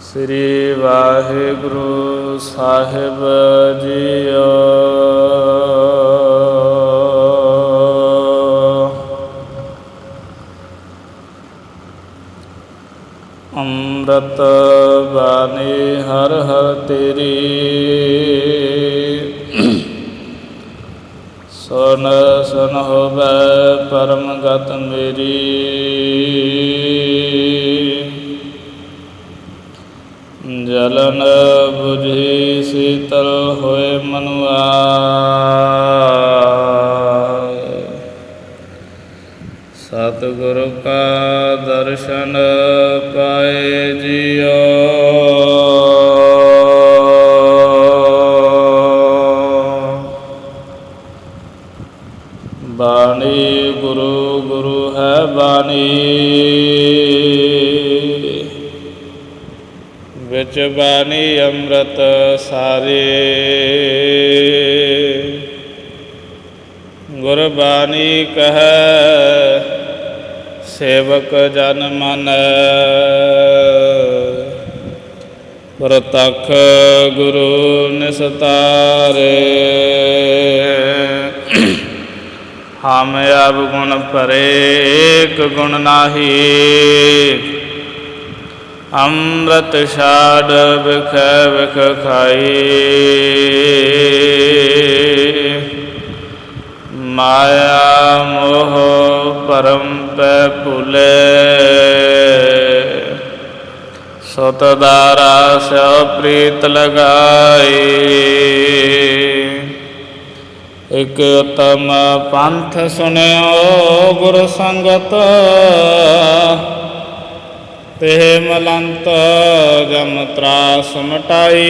ਸ੍ਰੀ ਵਾਹਿਗੁਰੂ ਸਾਹਿਬ JIO. ਅੰਮ੍ਰਿਤ ਬਾਣੀ ਹਰ ਹਰ ਤੇਰੀ। ਸੁਨ ਸੁਨ ਹੋਵੇ ਪਰਮ ਗਤ ਮੇਰੀ। ਜਲਨ 부ਝੀ ਸੀਤਲ ਹੋਏ ਮਨੁਆ ਵਿੱਚ ਬਾਣੀ ਅੰਮ੍ਰਿਤ ਸਾਰੇ। ਗੁਰਬਾਣੀ ਕਹੈ, ਸੇਵਕ ਜਨ ਮਨ। ਪ੍ਰਤਖ ਗੁਰੂ ਨਿਸਤਾਰੇ। ਹਮ ਅਬ ਗੁਣ ਪਰੇ ਏਕ ਗੁਣ ਨਾਹੀ। ਅੰਮ੍ਰਿਤ ਛਾੜ ਵਿਖ ਵਿਖ ਖਾਈ। ਮਾਇਆ ਮੋਹ ਪਰਮ ਪੈ ਭੁਲੇ। ਸਤ ਦਾਰਾ ਸਿਉ ਪ੍ਰੀਤ ਲਗਾਈ। ਇਕ ਉਤਮ ਪੰਥ ਸੁਣਿਓ ਗੁਰ ਸੰਗਤ। ਤੇ ਮਲੰਤ ਗਮ ਤਰਾਸ ਮਟਾਈ।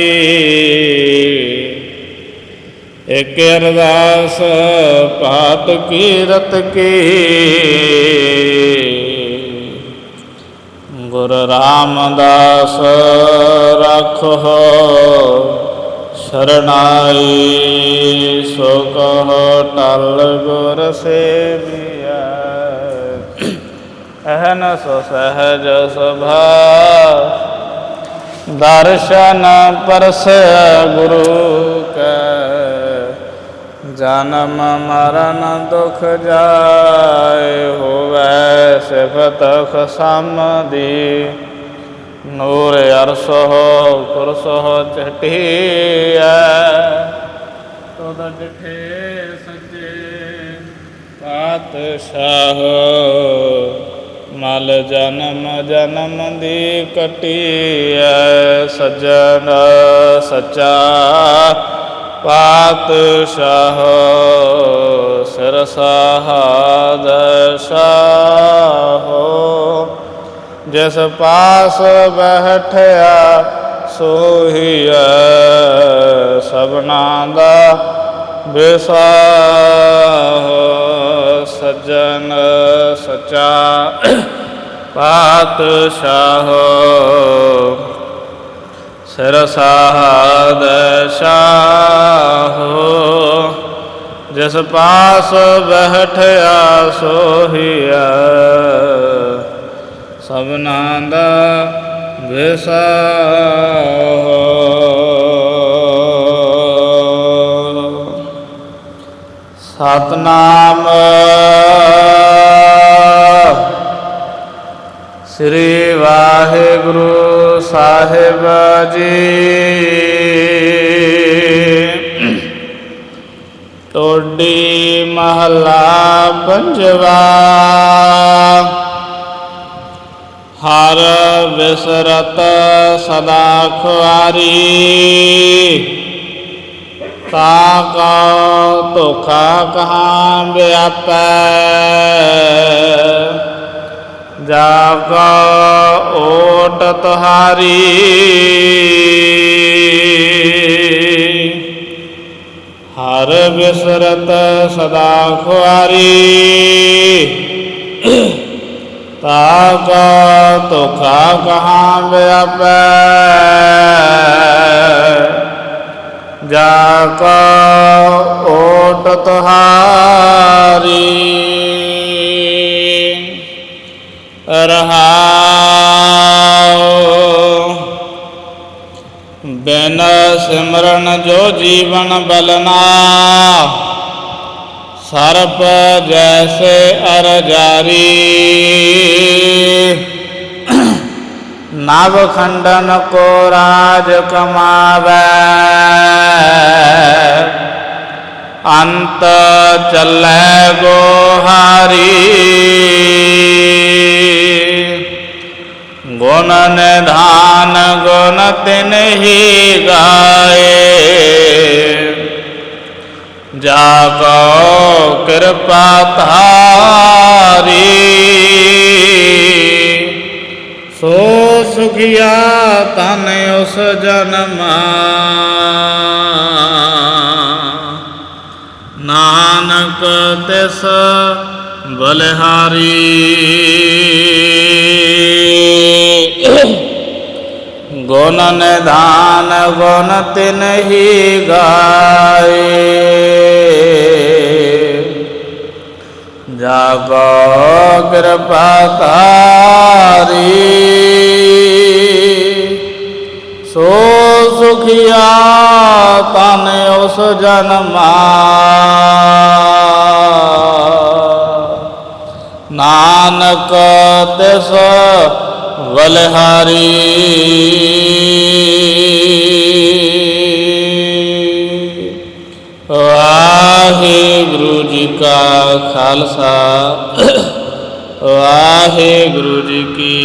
ਇਕ ਅਰਦਾਸ ਪਾਤ ਕੀਰਤ ਕੀ। ਗੁਰ ਰਾਮਦਾਸ ਰਖੋ ਸ਼ਰਨਾਈ ਸੋ ਕਹੋ ਟਲ ਗੁਰ ਸੇਵੀਐ ਅਹਨ ਸੋ ਸਹਜ ਸੁਭਾ ਦਰਸ਼ਨ ਪਰਸ ਗੁਰੂ ਕੈ। ਜਨਮ ਮਰਨ ਦੁਖ ਜਾਏ ਹੋਵੇ ਸਿਫਤ ਖਸਮ ਦੀ। ਨੂਰ ਅਰਸੋ ਕੁਰਸੋ ਚਟੀਐ ਤੁਧ ਡਿਠੇ ਸੱਚੇ ਪਾਤਸ਼ਾਹ। ਮਲ ਜਨਮ ਜਨਮ ਦੀ ਕਟੀਐ, ਸਜਣ ਸਚਾ ਪਾਤਸ਼ਾਹ ਸਿਰ ਸਹਾਦ ਸ਼ਾਹੋ ਜਿਸ ਪਾਸ ਬੈਠਿਆ, ਸੋਹੀਐ, ਸਭਨਾ ਦਾ ਵਿਸਾਹ ਸੱਜਣ ਸਚਾ ਪਾਤਸ਼ਾਹ। ਸਿਰ ਸਾਧ ਸ਼ਾਹੋ। ਜਿਸ ਪਾਸ ਬੈਠਿਆ ਸੋਹੀਆ ਸਭਨਾ ਦਾ ਵਿਸਾਹ ਸਤਨਾਮ। ਸ੍ਰੀ ਵਾਹਿਗੁਰੂ ਸਾਹਿਬ ਜੀ। ਟੋਡੀ ਮਹਲਾ ਪੰਜਵਾ। ਹਰ ਵਿਸਰਤ ਸਦਾ ਖੁਆਰੀ। ਤਾ ਕਾ ਧੋਖਾ ਕਹਾਂ ਵਿਆਪੈ ਜਾ ਕਾ ਓਟ ਤੁਹਾਰੀ ਹਰ ਬਿਸਰਤ ਸਦਾ ਖੁਆਰੀ ਤਾ ਕਾ ਧੋਖਾ ਕਹਾਂ ਵਿਆਪੈ ਜਾ ਕਾ ਓਟ ਤੁਹਾਰੀ ਰਹਾਉ ਬਿਨ ਸਿਮਰਨ ਜੋ ਜੀਵਨ ਬਲਨਾ ਸਰਪ ਜੈਸੇ ਅਰ ਜਾਰੀ ਨਵ ਖੰਡਨ ਕੋ ਰਾਜ ਕਮਾਵੇ ਅੰਤ ਚੱਲੇ ਗੋਹਾਰੀ ਗੁਣ ਨਿਧਾਨ ਗੁਣ ਤਿਨ ਹੀ ਗਾਏ ਜਾ ਕੋ ਕਿਰਪਾ ਧਾਰੀ ਸੁਖਿਆ ਤਨ ਉਸ ਜਨਮਾ। ਨਾਨਕ ਤਿਸ ਬਲਿਹਾਰੀ। ਗੁਣ ਨਿਧਾਨ ਗੁਣ ਤਿਨ ਹੀ ਗਾਏ। ਜਾਗੋ ਕਿਰਪਾ ਤਾਰੀ ਸੋ ਸੁਖਿਆ ਤਨ ਉਸ ਜਨਮਾ ਨਾਨਕ ਤਿਸ ਬਲਿਹਾਰੀ ਵਾਹਿਗੁਰੂ ਜੀ ਕਾ ਖਾਲਸਾ। ਵਾਹਿਗੁਰੂ ਜੀ ਕੀ